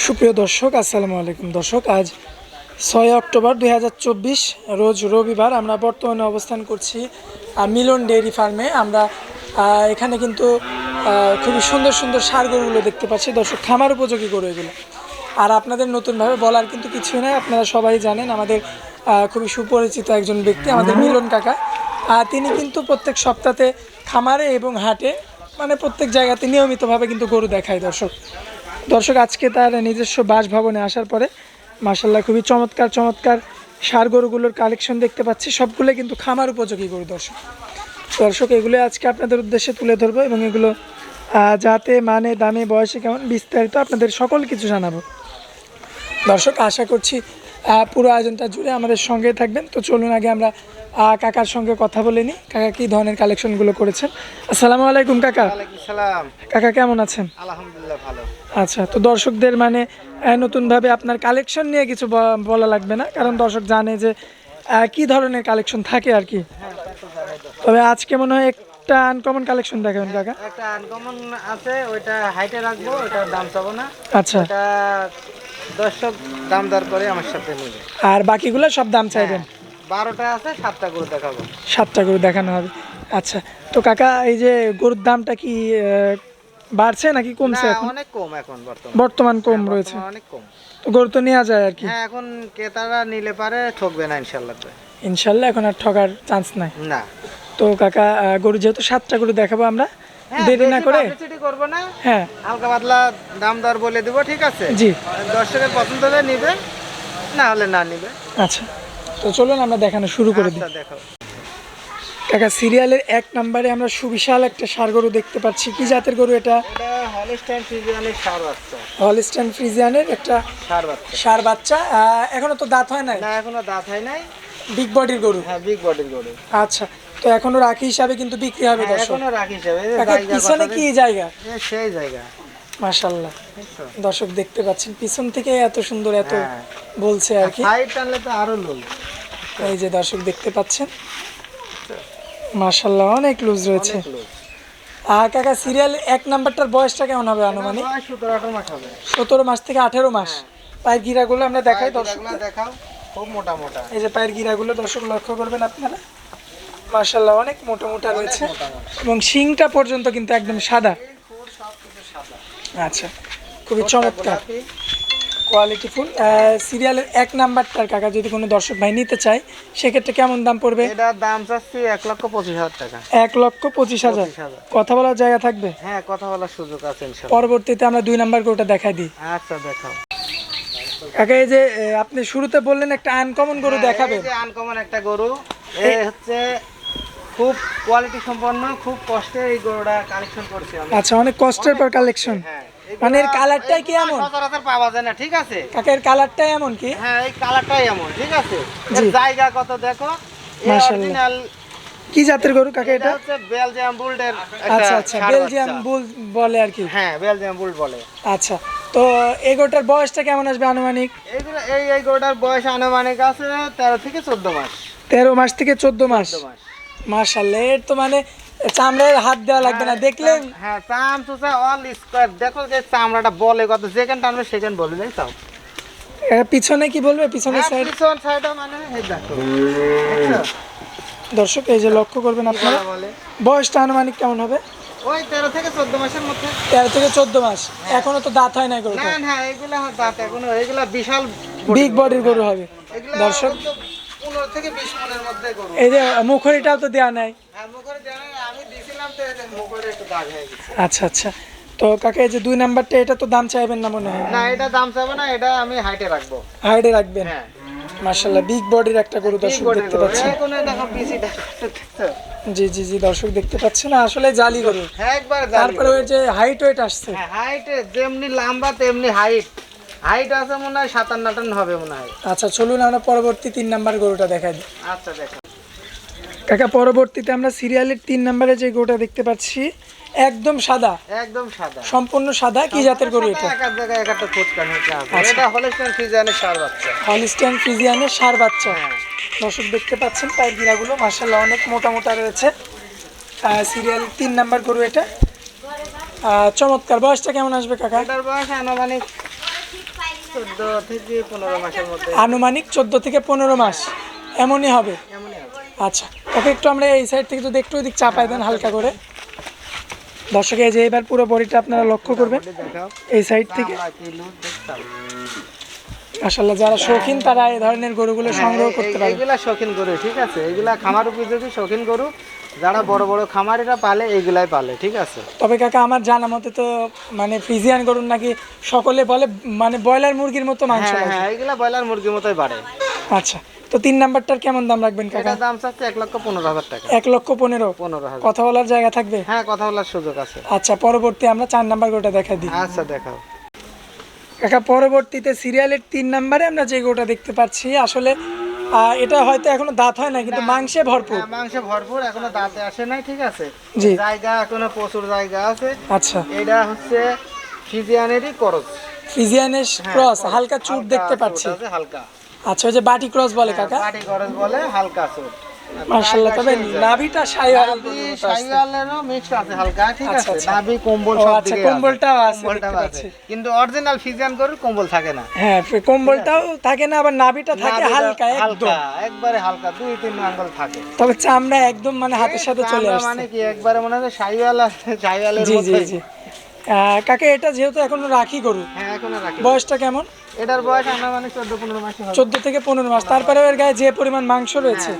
সুপ্রিয় দর্শক, আসসালামু আলাইকুম। দর্শক, আজ ছয় অক্টোবর দুই হাজার চব্বিশ, রোজ রবিবার আমরা বর্তমানে অবস্থান করছি মিলন ডেয়ারি ফার্মে। আমরা এখানে কিন্তু খুবই সুন্দর সুন্দর সার গরুগুলো দেখতে পাচ্ছি। দর্শক, খামার উপযোগী গরু এগুলো। আর আপনাদের নতুনভাবে বলার কিন্তু কিছুই নাই। আপনারা সবাই জানেন, আমাদের খুবই সুপরিচিত একজন ব্যক্তি, আমাদের মিলন কাকা। তিনি কিন্তু প্রত্যেক সপ্তাহে খামারে এবং হাটে মানে প্রত্যেক জায়গাতে নিয়মিতভাবে কিন্তু গরু দেখায় দর্শক। দর্শক আজকে তার নিজস্ব বাসভবনে আসার পরে মাসাল্লাহ খুবই চমৎকার চমৎকার সার গরুগুলোর কালেকশন দেখতে পাচ্ছি। সবগুলো কিন্তু খামার উপযোগী গরু দর্শক। দর্শক এগুলো আজকে আপনাদের উদ্দেশ্যে তুলে ধরবো এবং এগুলো যাতে মানে দামে বয়সে কেমন বিস্তারিত আপনাদের সকল কিছু জানাব। দর্শক আশা করছি পুরো আয়োজনটা জুড়ে আমাদের সঙ্গে থাকবেন। তো চলুন আগে আমরা কাকার সঙ্গে কথা বলে নিই। কাকা কী ধরনের কালেকশনগুলো করেছেন? আসসালামু আলাইকুম কাকা। সালাম। কাকা কেমন আছেন? আলহামদুলিল্লাহ ভালো। আচ্ছা তো দর্শকদের মানে নতুনভাবে আপনার কালেকশন নিয়ে কিছু বলা লাগবে না? কারণ দর্শক জানে যে কি ধরনের কালেকশন থাকে আর কি। তবে আজকে মনে হয় একটা আনকমন কালেকশন দেখাবেন কাকা। একটা আনকমন আছে ওইটা হাইটে রাখব ওইটার দাম চাবো না। আচ্ছা। দর্শক দাম দর করে আমার সাথে নেবে। আর বাকিগুলো সব দাম চাইবেন? বারোটা আছে সাতটা করে দেখাবো। সাতটা গরু দেখানো হবে। আচ্ছা তো কাকা এই যে গরুর দামটা কি বাড়ছে নাকি কমছে এখন? অনেক কম এখন বর্তমান। বর্তমান কম রয়েছে। অনেক কম। তো গরু তো নেওয়া যায় আর কি? হ্যাঁ এখন ক্রেতারা নিলে পারে ঠকবে না ইনশাল্লাহ ইনশাল্লাহ এখন আর ঠকার চান্স নাই। না। তো কাকা গরু যেহেতু সাতটা গরু দেখাবো আমরা হ্যাঁ, দেরি না করে করব না। হ্যাঁ। হালকা পাতলা দাম দর বলে দিব ঠিক আছে? জি। দর্শকের পছন্দ হলে নিবে না হলে না নিবে। আচ্ছা। তো চলুন আমরা দেখানো শুরু করে দিই। আচ্ছা দেখো কাকা সিরিয়ালের এক নম্বরে আমরা সুবিশাল একটা সার গরু দেখতে পাচ্ছি। কি জাতের গরু এটা? হলিস্টাইন সার বাচ্চা। হলিস্টান ফ্রিজিয়ানের একটা সার বাচ্চা। সার বাচ্চা। এখনও তো দাঁত হয় নাই? না এখনও দাঁত হয় নাই। বিগ বডির গরু? হ্যাঁ বিগ বডির গরু। আচ্ছা তো এখনও রাখি হিসাবে কিন্তু বিক্রি হবে দর্শক। এখনও রাখি হিসেবে। পিছনে কি জায়গা? সেই জায়গা। মাশাল্লাহ দর্শক দেখতে পাচ্ছেন পিছন থেকে এত সুন্দর এত হ্যাঁ। বলছে আর কি। সাইড টানলে তো আরও লোক এই যে দর্শক দেখতে পাচ্ছেন মাশাল্লাহ অনেক লুজ রয়েছে। আর কাকা সিরিয়াল এক নাম্বারটার বয়সটা কেমন হবে আনুমানিক? সতেরো মাস থেকে আঠেরো মাস। পায়ের গিরাগুলো আমরা দেখাই দর্শক দেখাও খুব মোটা মোটা। এই যে পায়ের গিরাগুলো দর্শক লক্ষ্য করবেন আপনারা। মাশাল্লাহ অনেক মোটা মোটা রয়েছে। এবং শিংটা পর্যন্ত কিন্তু একদম সাদা। আচ্ছা খুবই চমৎকার। গোলাপি। কোয়ালিটি ফুল সিরিয়ালের এক নাম্বারটার কাকা যদি কোনো দর্শক ভাই নিতে চায় সেক্ষেত্রে কেমন দাম পড়বে? এটার দাম চাচ্ছি এক লক্ষ পঁচিশ হাজার টাকা। এক লক্ষ পঁচিশ হাজার। কথা বলার জায়গা থাকবে? হ্যাঁ কথা বলার সুযোগ আছে পরবর্তীতে আমরা দুই নাম্বার গরুটা দেখাই দিই। আচ্ছা দেখাও। কাকা এই যে আপনি শুরুতে বললেন একটা আনকমন গরু দেখাবে আনকমন একটা গরু এই হচ্ছে খুব কোয়ালিটি সম্পন্ন খুব কষ্টে এই গরুটা কালেকশন করছি আচ্ছা অনেক কষ্টের পর কালেকশন হ্যাঁ। মানে এর কালারটাই কি এমন? সচরাচর পাওয়া যায় না ঠিক আছে? কাকা এর কালারটাই এমন কি? হ্যাঁ এই কালারটাই এমন ঠিক আছে? এর জায়গা কত দেখো। অরিজিনাল কি জাতের গরু কাকা এটা? হচ্ছে বেলজিয়াম বুলডের আচ্ছা আচ্ছা বেলজিয়াম বুল বলে আর কি। হ্যাঁ বেলজিয়াম বুল বলে। আচ্ছা তো এই গরুটার বয়সটা কেমন আসবে আনুমানিক? এইগুলো এই এই গরুটার বয়স আনুমানিক আছে তেরো থেকে চোদ্দ মাস। তেরো মাস থেকে চোদ্দ মাস। মাস। মার্শাল্লাহ এর তো মানে চামড়ায় হাত দেওয়া লাগবে না হ্যাঁ চাম চুচা অল স্কোয়ার দেখো যে চামড়াটা বলে কত যেখানে টানবে সেখানে বলে যাই তাও এর পিছনে কি বলবে? পিছনের সাইড পিছন সাইডে মানে এই দেখো। দর্শক এই যে লক্ষ্য করবেন আপনারা। বয়সটা আনুমানিক কেমন হবে? ওই তেরো থেকে চোদ্দ মাসের মধ্যে। তেরো থেকে চোদ্দ মাস। এখনও তো দাঁত হয় না গরুটা না না এগুলা দাঁত এখনও এগুলা বিশাল বিগ বডির গরু। হবে। দর্শক। অন্তত পনেরো থেকে বিশ মনের মধ্যে গরু। এই যে মুখরিটাও তো দেওয়া নাই। হ্যাঁ মুখের জানেন আমি আচ্ছা আচ্ছা। তো কাকা এই যে দুই নাম্বারটা এটা তো দাম চাইবেন না মনে হয়? না এটা দাম চাবো না এটা আমি হাইটে রাখব। হাইটে রাখবেন? হ্যাঁ। মার্শাল্লাহ বিগ বডির একটা গরু দর্শক দেখতে পাচ্ছেন জি জি জি দর্শক দেখতে পাচ্ছেন আসলে জালি গরু। হ্যাঁ একবার তারপরে ওই যে হাইট ওয়েট আসছে। হাইট যেমনি লম্বা তেমনি হাইট হাইট আছে মনে হয় সাতান্ন আটান্ন হবে মনে হয়। আচ্ছা চলুন আমরা পরবর্তী তিন নাম্বার গরুটা দেখাই। দিই আচ্ছা দেখো। কাকা পরবর্তীতে আমরা সিরিয়ালের তিন নাম্বারে যে গরুটা দেখতে পাচ্ছি একদম সাদা। একদম সাদা। সম্পূর্ণ সাদা কি জাতের গরু এটা? এক এক জায়গায় এক একটা হচ্ছে। আচ্ছা। এটা হলস্টাইন ফ্রিজিয়ানের সার বাচ্চা। হলিস্টাইন ফ্রিজিয়ানের সার বাচ্চা। হ্যাঁ। দর্শক দেখতে পাচ্ছেন পায়ের গিরাগুলো মার্শাল্লাহ অনেক মোটা মোটা রয়েছে সিরিয়াল তিন নাম্বার গরু এটা। চমৎকার। বয়সটা কেমন আসবে কাকা? এটার বয়স আনুমানিক চোদ্দ থেকে পনেরো মাসের মধ্যে। আনুমানিক চোদ্দ থেকে পনেরো মাস। এমনই হবে। আচ্ছা। ওকে একটু আমরা এই সাইড থেকে যদি একটু দিক চাপাই দেন হালকা করে। দর্শক এই যে এবার পুরো বডিটা আপনারা লক্ষ্য করবেন। এই সাইড থেকে। আসলে যারা শৌখিন তারা এই ধরনের গরুগুলো সংগ্রহ করতে পারে এইগুলা শৌখিন গরু ঠিক আছে? এইগুলা খামার উপযোগী শৌখিন গরু। যারা বড় বড় খামারিরা পালে এইগুলাই পালে ঠিক আছে? তবে কাকা আমার জানা মতে তো মানে ফ্রিজিয়ান গরুর নাকি সকলে বলে মানে ব্রয়লার মুরগির মতো মাংস হ্যাঁ হ্যাঁ এইগুলা ব্রয়লার মুরগির মতোই বাড়ে। আচ্ছা। তো তিন নাম্বারটার কেমন দাম রাখবেন কাকা? এটার দাম চাচ্ছে এক লক্ষ পনেরো হাজার টাকা। এক লক্ষ পনেরো? পনেরো হাজার। কথা বলার জায়গা থাকবে? হ্যাঁ কথা বলার সুযোগ আছে। আচ্ছা পরবর্তী আমরা চার নাম্বার গরুটা দেখা দিই। আচ্ছা দেখাও। কাকা পরবর্তীতে সিরিয়ালের তিন নাম্বারে আমরা যে গরুটা দেখতে পাচ্ছি আসলে এটা হয়তো এখনও দাঁত হয় না কিন্তু মাংসে ভরপুর। হ্যাঁ, মাংসে ভরপুর এখনও দাঁতে আসে নাই ঠিক আছে? জি। জায়গা এখনও প্রচুর জায়গা আছে। আচ্ছা। এটা হচ্ছে ফিজিয়ানেরই করজ ফিজিয়ানের ক্রস হালকা চুট দেখতে পাচ্ছি। হালকা। আচ্ছা ওই যে বাটি ক্রস বলে কাকা? পাটি করজ বলে হালকা চুট মার্শাল্লাহ তবে নাভিটা সাইওয়াল নাভি শাইওয়ালেরও mix আছে হালকা ঠিক আচ্ছা, আছে? আচ্ছা। নাভি কম্বল সব আচ্ছা, কম্বলটাও আছে, কম্বলটাও আছে। কিন্তু অরিজিনাল ফিজিয়ান গরুর কম্বল থাকে না। হ্যাঁ কম্বলটাও থাকে না আবার নাভিটা থাকে হালকা একদম। হালকা একবারে হালকা দুই তিন আঙ্গুল থাকে। তবে চামড়া একদম মানে হাতের সাথে চলে আসে মানে কি? একবারে মনে হয় শাইওয়াল আছে শাইওয়ালের জি জি জি। কাকা এটা যেহেতু এখনও রাখি গরু হ্যাঁ বয়সটা কেমন? এটার বয়স আমরা মানে চোদ্দ পনেরো মাসে চোদ্দ থেকে পনেরো মাস। তারপরে এর গায়ে যে পরিমাণ মাংস রয়েছে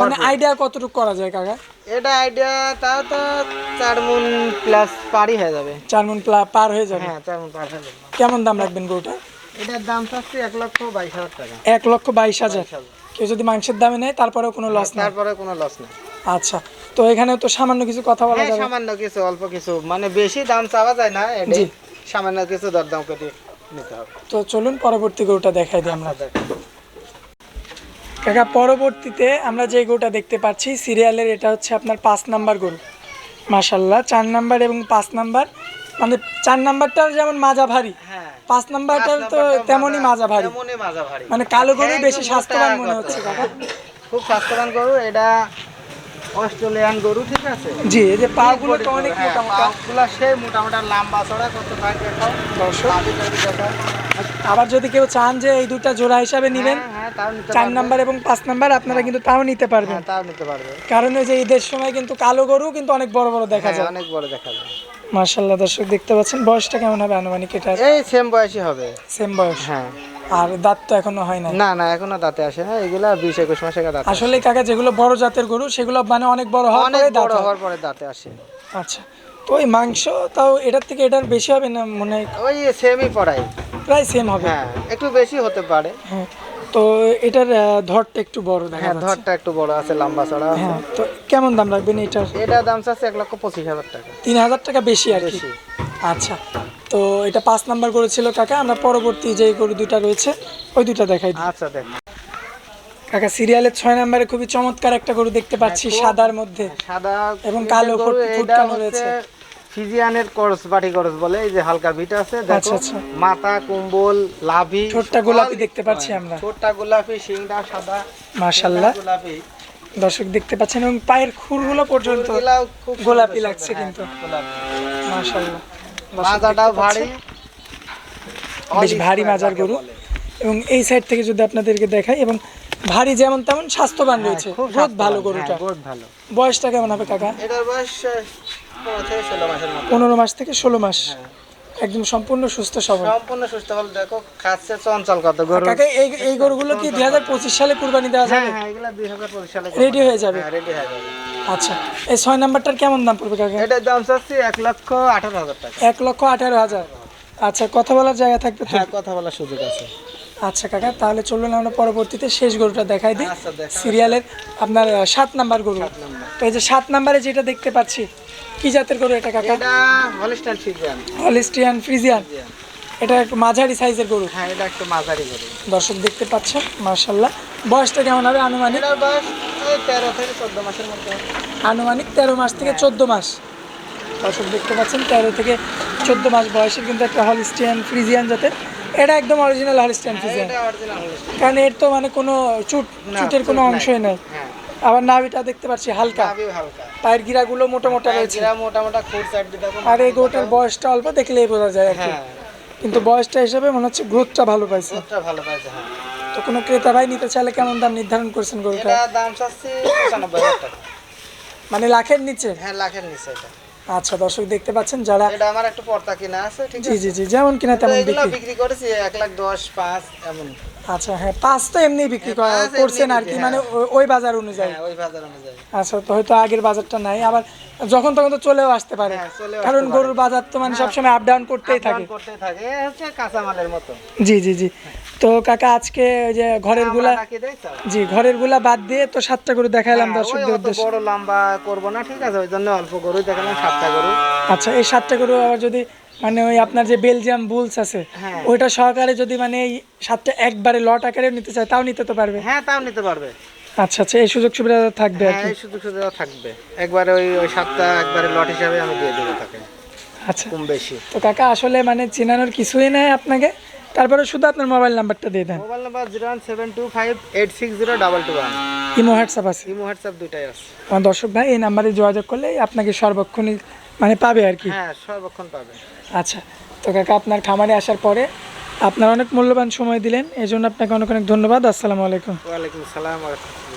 মানে আইডিয়া কতটুকু করা যায় কাকা? এটা আইডিয়া তাও তো চার মুন প্লাস পারি হয়ে যাবে। চার মন পার হয়ে যাবে? হ্যাঁ চার মুন পার হয়ে যাবে। কেমন দাম রাখবেন গরুটা? এটার দাম চাচ্ছে এক লক্ষ বাইশ হাজার টাকা। এক লক্ষ বাইশ হাজার। কেউ যদি মাংসের দামে নেয় তারপরেও কোনো লস নেই? তারপরে কোনো লস নেই। আচ্ছা। তো এখানে তো সামান্য কিছু কথা বলা হ্যাঁ যাবে। সামান্য কিছু অল্প কিছু। মানে বেশি দাম চাওয়া যায় না জি। সামান্য কিছু দরদাম করে নিতে হবে। তো চলুন পরবর্তী গরুটা দেখাই দিই আমরা। দেখো। কাকা পরবর্তীতে আমরা যে গরুটা দেখতে পাচ্ছি সিরিয়ালের এটা হচ্ছে আপনার পাঁচ নাম্বার গরু। মাশাল্লাহ চার নাম্বার এবং পাঁচ নাম্বার। মানে চার নাম্বারটার যেমন মাজা ভারী হ্যাঁ। পাঁচ নাম্বারটার তো তেমনই মাজা ভারী তেমনই মাজা ভারী মানে কালো গরু বেশি স্বাস্থ্যবান মনে হচ্ছে কাকা। খুব স্বাস্থ্যবান গরু এটা অস্ট্রেলিয়ান গরু ঠিক আছে? জি এই যে পাগুলো তো অনেক হ্যাঁ, মোটা মোটা পাগুলো সেই মোটামোটা লম্বা চড়া কত দেখাও? দর্শক। আবার যদি কেউ চান যে এই দুটা জোড়া হিসাবে নেবেন হ্যাঁ, হ্যাঁ, তাও নিতে চার নাম্বার এবং পাঁচ নাম্বার আপনারা কিন্তু তাও নিতে পারবেন। হ্যাঁ, তাও নিতে পারবে। কারণ ওই যে ঈদের সময় কিন্তু কালো গরু কিন্তু অনেক বড় বড় দেখা হ্যাঁ, যায়। অনেক বড় দেখা যায়। মার্শাল্লাহ দর্শক দেখতে পাচ্ছেন বয়সটা কেমন হবে আনুমানিক এটা এই সেম বয়সী হবে। সেম বয়স। হ্যাঁ। আর দাঁত তো এখনও হয় না না না এখনও দাঁতে আসে না এগুলা বিশ একুশ মাসে দাঁতে আসে। আসলে কাকা যেগুলো বড় জাতের গরু সেগুলো মানে অনেক বড় হওয়ার অনেক পরে দাঁত বড় হওয়ার পরে দাঁতে আসে। আচ্ছা তো ওই মাংস তাও এটার থেকে এটার বেশি হবে না মনে ওই সেমই পড়াই প্রায় সেম হবে। হ্যাঁ একটু বেশি হতে পারে। হ্যাঁ তো এটার ধরটা একটু বড় দেখা হ্যাঁ ধরটা একটু বড় আছে লম্বা চড়া হ্যাঁ তো কেমন দাম রাখবেন এটার? এটা দাম চাচ্ছে এক লক্ষ পঁচিশ হাজার টাকা। তিন হাজার টাকা বেশি আর কি। বেশি। আচ্ছা। তো এটা পাঁচ নাম্বার গরু ছিল কাকা। আমরা পরবর্তী যে গরু দুইটা রয়েছে ওই দুইটা দেখাই আচ্ছা দেখ কাকা সিরিয়ালের ছয় নাম্বারে খুবই চমৎকার একটা গরু দেখতে পাচ্ছি সাদার মধ্যে। সাদা এবং কালো ফুটকানো রয়েছে। ফিজিয়ানের করস বাটি করস বলে এই যে হালকা ভিটা আছে আচ্ছা, দেখো আচ্ছা। মাথা কুম্বল লাভি ঠোঁটটা গোলাপি দেখতে পাচ্ছি আমরা। ছোটটা গোলাপি শিংটা সাদা মাশাল্লাহ। শিংটা গোলাপি। দর্শক দেখতে পাচ্ছেন এবং পায়ের খুরগুলো পর্যন্ত গোলাপি লাগছে হ্যাঁ, কিন্তু। গোলাপি। মাজাটাও ভারী। বেশ ভারী মাজার গরু। এবং এই সাইড থেকে যদি আপনাদেরকে দেখাই এবং ভারী যেমন তেমন স্বাস্থ্যবান রয়েছে। হ্যাঁ, খুব ভালো গরুটা। হ্যাঁ, ভালো। বয়সটা কেমন হবে কাকা? এটার বয়স পনেরো মাস থেকে ষোলো মাস। হ্যাঁ। একদম সম্পূর্ণ সুস্থ সবল। সম্পূর্ণ সুস্থ হল দেখো খাচ্ছে চঞ্চল কত গরু। কাকা এই এই গরুগুলো কি দুই হাজার পঁচিশ সালে কুরবানি দেওয়া যাবে হ্যাঁ এগুলা দুই হাজার পঁচিশ সালে রেডি হয়ে যাবে। রেডি হয়ে যাবে। আচ্ছা এই ছয় নাম্বারটার কেমন দাম পড়বে কাকা? এটার দাম চাচ্ছি এক লক্ষ আঠারো হাজার টাকা। এক লক্ষ আঠারো হাজার। আচ্ছা কথা বলার জায়গা থাকবে হ্যাঁ কথা বলার সুযোগ আছে। আচ্ছা কাকা তাহলে চলুন আমরা পরবর্তীতে শেষ গরুটা দেখাই দিই। আচ্ছা সিরিয়ালের আপনার সাত নাম্বার গরু। তো এই যে সাত নাম্বারে যেটা দেখতে পাচ্ছি কি জাতের গরু এটা কাকা? Holstein Friesian. এটা একটু মাঝারি সাইজের গরু। হ্যাঁ এটা একটু মাঝারি গরু। দর্শক দেখতে পাচ্ছেন মার্শাল্লাহ বয়সটা কেমন হবে আনুমানিক? বয়স আনুমানিক তেরো মাস থেকে চোদ্দ মাস। দর্শক দেখতে পাচ্ছেন তেরো থেকে চোদ্দ মাস বয়সের কিন্তু একটা হলিস্টিয়ান ফ্রিজিয়ান জাতের। এটা একদম অরিজিনাল হলিস্টিয়ান ফ্রিজিয়ান কারণ এর তো মানে কোনো চুট চুটের কোনো অংশই নাই। হ্যাঁ। আবার নাভিটা দেখতে পাচ্ছি হালকা। পায়ের গিরাগুলো মোটা মোটা রয়েছে। আর এই গরুটার বয়সটা অল্প দেখলেই বোঝা যায় আর হ্যাঁ। কিন্তু বয়সটা হিসেবে মনে হচ্ছে গ্রোথটা ভালো পাইছে। ভালো পাইছে হ্যাঁ। তো কোনো ক্রেতা ভাই নিতে চাইলে কেমন দাম নির্ধারণ করছেন গরুটা দাম চাচ্ছি পঁচানব্বই হাজার টাকা। মানে লাখের নিচে? হ্যাঁ লাখের নিচে এটা। আচ্ছা দর্শক দেখতে পাচ্ছেন যারা এটা আমার একটা পর্দা কিনা আছে ঠিক আছে জি জি জি যেমন কিনা তেমন বিক্রি। বিক্রি করেছি এক লাখ দশ পাঁচ এমন। আচ্ছা হ্যাঁ পাঁচ তো এমনি বিক্রি করা- পাঁচ করছেন আর কি মানে হ্যাঁ। ওই- ওই বাজার অনুযায়ী। হ্যাঁ ওই বাজার অনুযায়ী। আচ্ছা তো হয়তো আগের বাজারটা নাই আবার যখন তখন তো চলেও আসতে পারে। হ্যাঁ, কারণ গরুর বাজার তো মানে সবসময় আপ ডাউন করতেই থাকে। Up-down করতেই থাকে হচ্ছে কাঁচামালের মতো। জি জি জি। তো কাকা আজকে ওই যে ঘরেরগুলা? জি ঘরেরগুলা বাদ দিয়ে তো সাতটা গরু দেখাইলাম হ্যাঁ, দর্শকদের উদ্দেশ্যে। বড় লম্বা করব না ঠিক আছে ওই জন্য অল্প গরুই দেখালাম সাতটা গরু। আচ্ছা এই সাতটা গরু আবার যদি মানে ওই আপনার যে বেলজিয়াম বুলস আছে হ্যাঁ। ওইটা সহকারে যদি মানে এই সাতটা একবারে লট আকারে নিতে চায় তাও নিতে তো পারবে? হ্যাঁ তাও নিতে পারবে। আচ্ছা আচ্ছা এই সুযোগ সুবিধা থাকবে হ্যাঁ এই সুযোগ সুবিধা থাকবে। একবারে ওই ওই সাতটা একবারে লট হিসাবে আমি দিয়ে দেবো তাকে। আচ্ছা। কম বেশি। তো কাকা আসলে মানে চেনানোর কিছুই নাই আপনাকে? তারপরে শুধু আপনার মোবাইল নাম্বারটা দিয়ে দেন। Mobile number zero one seven two five eight six zero double two one. Imo WhatsApp আছে। ইমো হোয়াটসঅ্যাপ দুইটাই আছে। আমার দর্শক ভাই এই নাম্বারে যোগাযোগ করলে আপনাকে সর্বক্ষণই মানে পাবে আর কি। হ্যাঁ সর্বক্ষণ পাবে। আচ্ছা তো কাকা আপনার খামারে আসার পরে আপনার অনেক মূল্যবান সময় দিলেন এই জন্য আপনাকে অনেক অনেক ধন্যবাদ। আসসালামু আলাইকুম। ওয়ালাইকুম সালাম রহমতুল্লাহ।